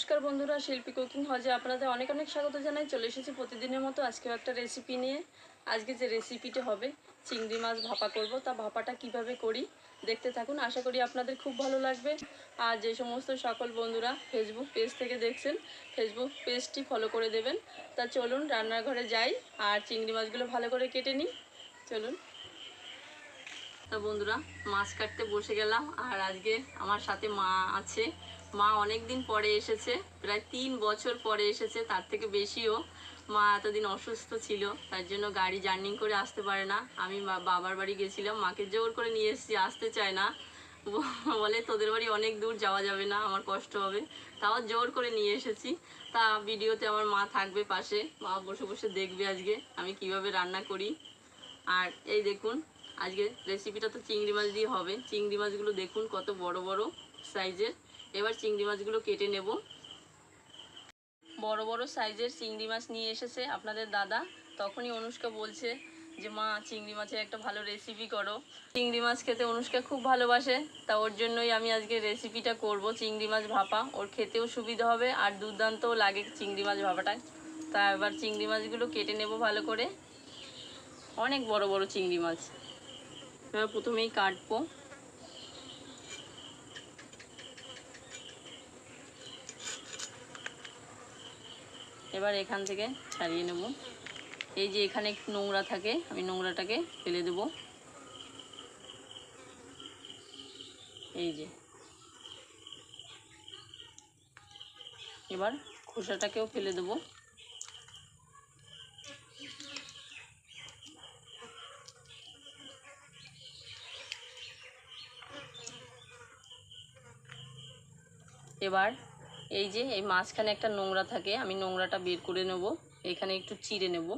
নমস্কার বন্ধুরা, শিল্পী কুকিং হজে আপনাদের অনেক অনেক স্বাগত জানাই। চলে এসেছি প্রতিদিনের মতো আজকেও একটা রেসিপি নিয়ে। আজকে যে রেসিপিটি হবে, চিংড়ি মাছ ভাপা করব, তা ভাপাটা কীভাবে করি দেখতে থাকুন। আশা করি আপনাদের খুব ভালো লাগবে। আর যে সমস্ত সকল বন্ধুরা ফেসবুক পেজ থেকে দেখছেন ফেসবুক পেজটি ফলো করে দেবেন। তা চলুন রান্নাঘরে যাই আর চিংড়ি মাছগুলো ভালো করে কেটে নিই। চলুন। তা বন্ধুরা, মাছ কাটতে বসে গেলাম। আর আজকে আমার সাথে মা আছে। মা অনেক দিন পরে এসেছে, প্রায় তিন বছর পরে এসেছে, তার থেকে বেশিও। মা এতদিন অসুস্থ ছিল, তার জন্য গাড়ি জার্নিং করে আসতে পারে না। আমি বাবার বাড়ি গেছিলাম, মাকে জোর করে নিয়ে এসেছি, আসতে চায় না। বলে তোদের বাড়ি অনেক দূর যাওয়া যাবে না, আমার কষ্ট হবে। তাও জোর করে নিয়ে এসেছি। তা ভিডিওতে আমার মা থাকবে পাশে, মা বসে বসে দেখবে আজকে, আমি কীভাবে রান্না করি। আর এই দেখুন, আজকে রেসিপিটা তো চিংড়ি মাছ দিয়ে হবে। চিংড়ি মাছগুলো দেখুন, কত বড় বড় সাইজের এবার চিংড়ি মাছগুলো কেটে নেব। বড় বড় সাইজের চিংড়ি মাছ নিয়ে এসেছে আপনাদের দাদা। তখনই অনুষ্কা বলছে যে, মা, চিংড়ি মাছের একটা ভালো রেসিপি করো। চিংড়ি মাছ খেতে অনুষ্কা খুব ভালোবাসে, তা ওর জন্যই আমি আজকে রেসিপিটা করব, চিংড়ি মাছ ভাপা। ওর খেতেও সুবিধা হবে আর দুর্দান্তও লাগে চিংড়ি মাছ ভাপাটা তা এবার চিংড়ি মাছগুলো কেটে নেব ভালো করে। অনেক বড় বড় চিংড়ি মাছ। এবার প্রথমেই কাটবো। এবার এখান থেকে ছাড়িয়ে নেব। এই যে এখানে একটু নোংরা থাকে, আমি নোংরাটাকে ফেলে দেব। এই যে। এবার খোসাটাকেও ফেলে দেবো। এবার এই যে, এই মাঝখানে একটা নোংরা থাকে, আমি নোংরাটা বের করে নেব। এখানে একটু চিড়ে নেব।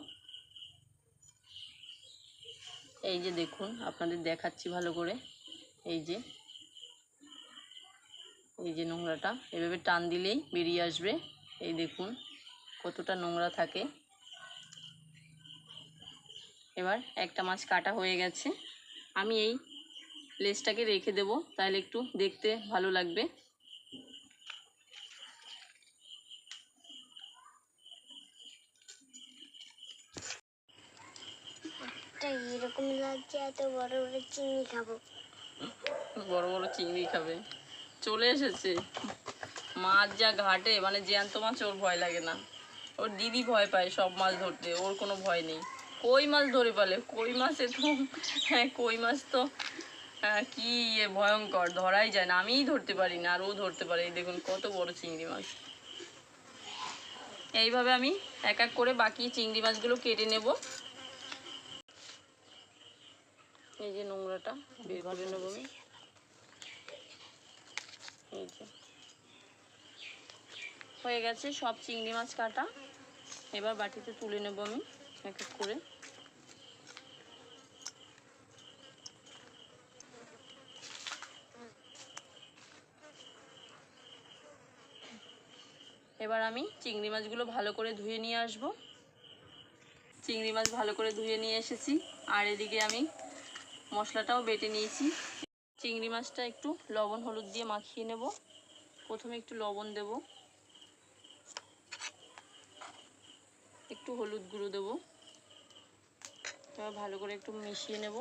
এই যে দেখুন, আপনাদের দেখাচ্ছি ভালো করে। এই যে এই যে নোংরাটা। এভাবে টান দিলেই বেরিয়ে আসবে। এই দেখুন, কতটা নোংরা থাকে। এবার একটা মাছ কাটা হয়ে গেছে। আমি এই লেজটাকে রেখে দেব, তাহলে একটু দেখতে ভালো লাগবে। বড় বড় চিংড়ি খাব। চলে এসেছে। মাছ যা ঘাটে মানে জ্যান্ত মাছ ওর ভয় লাগে না। ওর দিদি ভয় পায় সব মাছ ধরতে ওর কোনো ভয় নেই। কই মাছ ধরে পালে? কই মাছে তো হ্যাঁ কই মাছ তো হ্যাঁ, কি এ ভয়ঙ্কর। ধরাই যায় না আমিই ধরতে পারি না আর ও ধরতে পারে। দেখুন কত বড় চিংড়ি মাছ। এইভাবে আমি এক এক করে বাকি চিংড়ি মাছগুলো কেটে নেব। এই যে নোংরাটা বের করে নেব আমি। এই যে। হয়ে গেছে সব চিংড়ি মাছ কাটা। এবার বাটিতে তুলে নেব আমি এক এক করে। এবার আমি চিংড়ি মাছগুলো ভালো করে ধুয়ে নিয়ে আসব। চিংড়ি মাছ ভালো করে ধুয়ে নিয়ে এসেছি। আর এদিকে আমি মশলাটাও বেটে নিয়েছি। চিংড়ি মাছটা একটু লবণ হলুদ দিয়ে মাখিয়ে নেব। প্রথমে একটু লবণ দেব। একটু হলুদ গুঁড়ো দেব। এবার ভালো করে একটু মিশিয়ে নেব।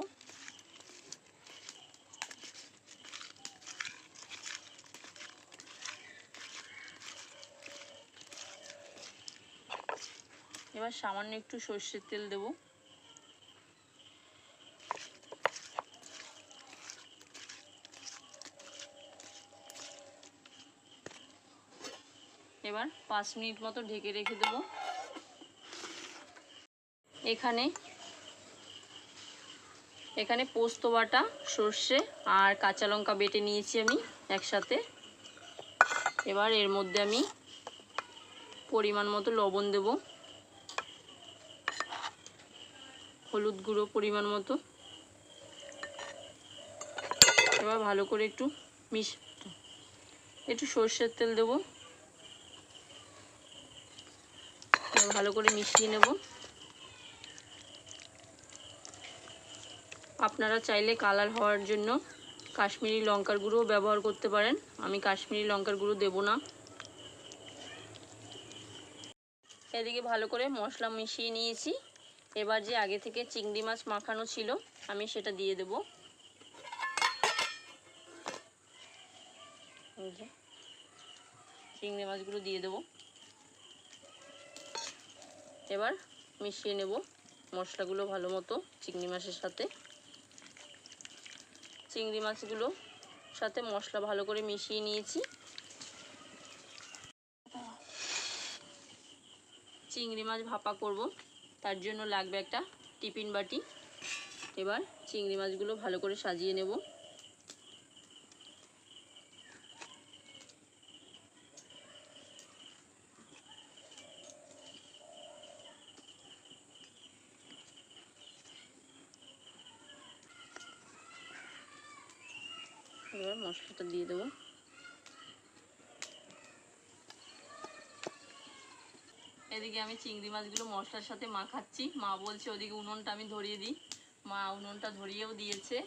এবার সামান্য একটু সর্ষের তেল দেবো। এবার পাঁচ মিনিট মতো ঢেকে রেখে দেবো। এখানে এখানে পোস্ত বাটা, সর্ষে আর কাঁচা লঙ্কা বেটে নিয়েছি আমি একসাথে। এবার এর মধ্যে আমি পরিমাণ মতো লবণ দেব। হলুদ গুঁড়ো পরিমাণ মতো। এবার ভালো করে একটু মিশ একটু সর্ষের তেল দেবো এবার ভালো করে মিশিয়ে নেব। আপনারা চাইলে কালার হওয়ার জন্য কাশ্মীরি লঙ্কার গুঁড়ো ব্যবহার করতে পারেন। আমি কাশ্মীরি লঙ্কার গুঁড়ো দেব না। এদিকে ভালো করে মশলা মিশিয়ে নিয়েছি। এবার যে আগে থেকে চিংড়ি মাছ মাখানো ছিল, আমি সেটা দিয়ে দেব। চিংড়ি মাছগুলো দিয়ে দেব। এবার মিশিয়ে নেব মশলাগুলো ভালো মতো চিংড়ি মাছের সাথে। চিংড়ি মাছগুলো সাথে মশলা ভালো করে মিশিয়ে নিয়েছি। চিংড়ি মাছ ভাপা করব, তার জন্য লাগবে একটা টিফিন বাটি। এবার চিংড়ি মাছগুলো ভালো করে সাজিয়ে নেব এবার মশলাটা দিয়ে দেবো। এদিকে আমি চিংড়ি মাছগুলো মশলার সাথে মাখাচ্ছি। মা বলছে ওদিকে উনুনটা আমি ধরিয়ে দিই। মা উনুনটা ধরিয়েও দিয়েছে।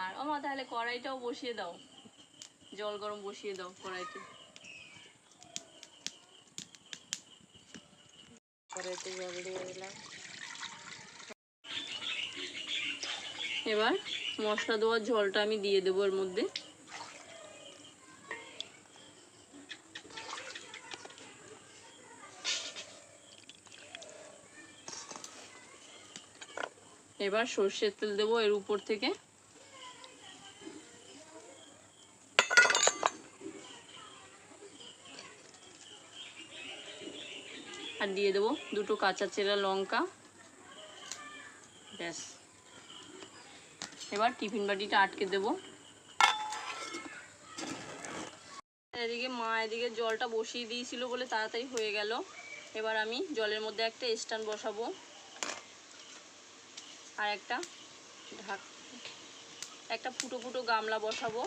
আর ও মা, তাহলে কড়াইটাও বসিয়ে দাও। জল গরম বসিয়ে দাও কড়াইতে। এবার মশলা দেওয়ার ঝোলটা আমি দিয়ে দেবো এর মধ্যে। এবার সর্ষের তেল দেবো এর উপর থেকে। আর দিয়ে দেবো দুটো কাঁচা চেরা লঙ্কা। ব্যাস। এবার টিফিন বাটিটা আটকে দেব। এদিকে মা এদিকে জলটা বসিয়ে দিয়েছিল বলে তাড়াতাড়ি হয়ে গেল। এবার আমি জলের মধ্যে একটা স্ট্যান্ড বসাবো। আর একটা, ঢাক, একটা ফুটো ফুটো গামলা বসাবো।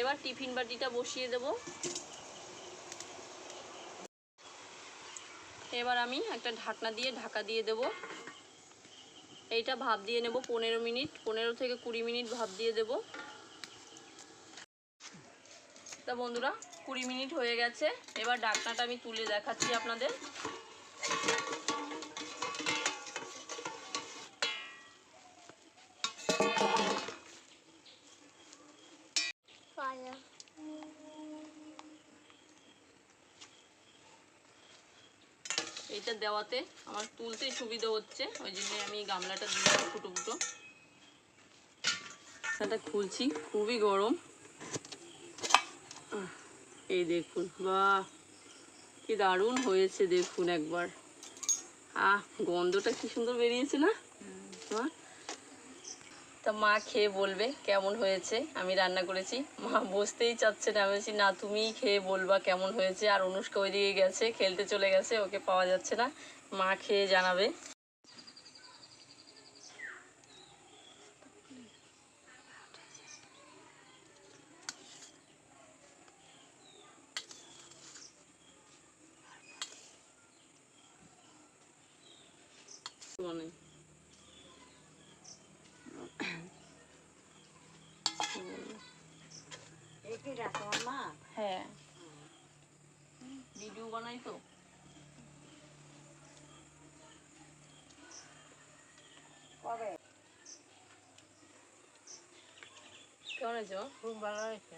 এবার টিফিন বাটিটা বসিয়ে দেব। এবার আমি একটা ঢাকনা দিয়ে ঢাকা দিয়ে দেবো। এইটা ভাপ দিয়ে নেব পনেরো মিনিট, পনেরো থেকে কুড়ি মিনিট ভাপ দিয়ে দেব। তা বন্ধুরা, কুড়ি মিনিট হয়ে গেছে। এবার ডাকনাটা আমি তুলে দেখাচ্ছি আপনাদের। এইটা দেওয়াতে আমার তুলতে সুবিধা হচ্ছে ওই জন্য আমি গামলাটা দিলাম ফুটো ফুটো। সেটা খুলছি খুবই গরম। এই দেখুন বাহ কি দারুণ হয়েছে দেখুন একবার। আহ গন্ধটা কি সুন্দর বেরিয়েছে না? মা তা মা খেয়ে বলবে কেমন হয়েছে? আমি রান্না করেছি। মা বসতেই চাচ্ছে না। বলছি, না, তুমিই খেয়ে বলবা কেমন হয়েছে। আর অনুষ্কা ওই ওইদিকে গেছে, খেলতে চলে গেছে, ওকে পাওয়া যাচ্ছে না। মা খেয়ে জানাবে। মানে। রাখো মা হ্যাঁ। ভিডিও বানাই তো। কবে? কেমন মা? খুব ভালো হয়েছে?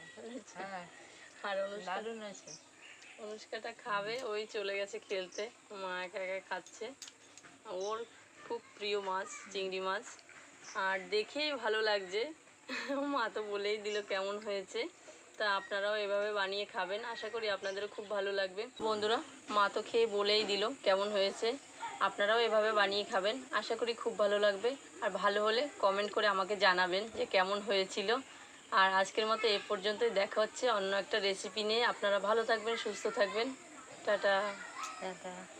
হ্যাঁ আর অনুষ্কা দারুণ হয়েছে। অনুষ্কাটা খাবে ওই চলে গেছে খেলতে। মা একা একা খাচ্ছে। ওর খুব প্রিয় মাছ চিংড়ি মাছ। আর দেখেই ভালো লাগছে। মা তো বলেই দিল কেমন হয়েছে। তা আপনারাও এভাবে বানিয়ে খাবেন। আশা করি আপনাদেরও খুব ভালো লাগবে। বন্ধুরা, মা তো খেয়ে বলেই দিল কেমন হয়েছে। আপনারাও এভাবে বানিয়ে খাবেন। আশা করি খুব ভালো লাগবে। আর ভালো হলে কমেন্ট করে আমাকে জানাবেন যে কেমন হয়েছিল। আর আজকের মতো এ পর্যন্তই দেখা হচ্ছে অন্য একটা রেসিপি নিয়ে। আপনারা ভালো থাকবেন, সুস্থ থাকবেন। টাটা। টাটা।